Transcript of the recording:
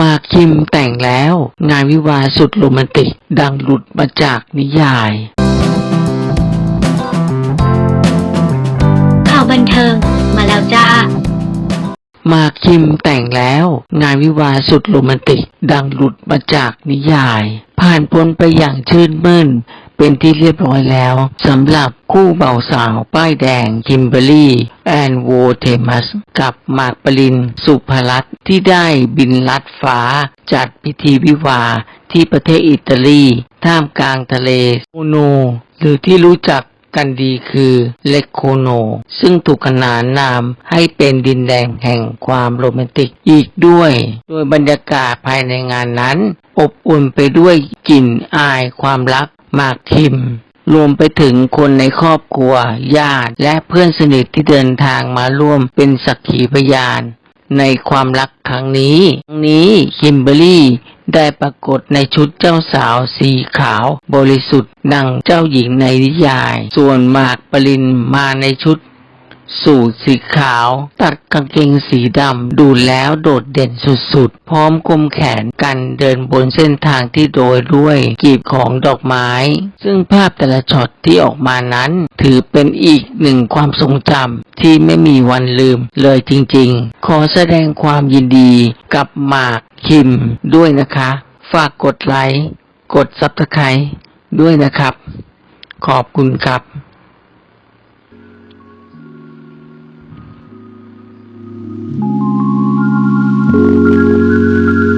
มากคิมแต่งแล้ว งานวิวาห์สุดโรแมนติก ดังหลุดมาจากนิยาย ข่าวบันเทิงมาแล้วจ้ามากคิมแต่งแล้ว งานวิวาห์สุดโรแมนติก ดังหลุดมาจากนิยาย ผ่านพ้นไปอย่างชื่นมื่น เป็นที่เรียบร้อยแล้วสำหรับคู่เบาสาวป้ายแดงคิมเบอรี่ แอนโวเทมัส กับมากปริน สุภรัตที่ได้บินลัดฟ้า จัดพิธีวิวาที่ประเทศอิตาลี ท่ามกลางทะเลโอโน หรือที่รู้จักกันดีคือเลคโคโน ซึ่งถูกขนานนามให้เป็นดินแดงแห่งความโรแมนติกอีกด้วย โดยบรรยากาศภายในงานนั้น อบอุ่นไปด้วยกลิ่นอายความรัก หมากคิม รวมไปถึงคนในครอบครัว ญาติ และเพื่อนสนิทที่เดินทางมาร่วมเป็นสักขีพยาน ในความรักครั้งนี้ครั้งนี้คิมเบอรี่ได้ปรากฏในชุดเจ้าสาวสีขาว บริสุทธิ์ดังเจ้าหญิงในนิยาย ส่วนหมากปรินมาในชุด สูทสีขาว ตัดกางเกงสีดำ ดูแล้วโดดเด่นสุดๆ พร้อมกลมแขนกันเดินบนเส้นทางที่โดยด้วยกีบของดอกไม้ ซึ่งภาพแต่ละช็อตที่ออกมานั้น ถือเป็นอีกหนึ่งความทรงจำที่ไม่มีวันลืมเลยจริงๆ ขอแสดงความยินดีกับหมากคิมด้วยนะคะ ฝากกดไลค์ กดซับสไครต์ด้วยนะครับ ขอบคุณครับ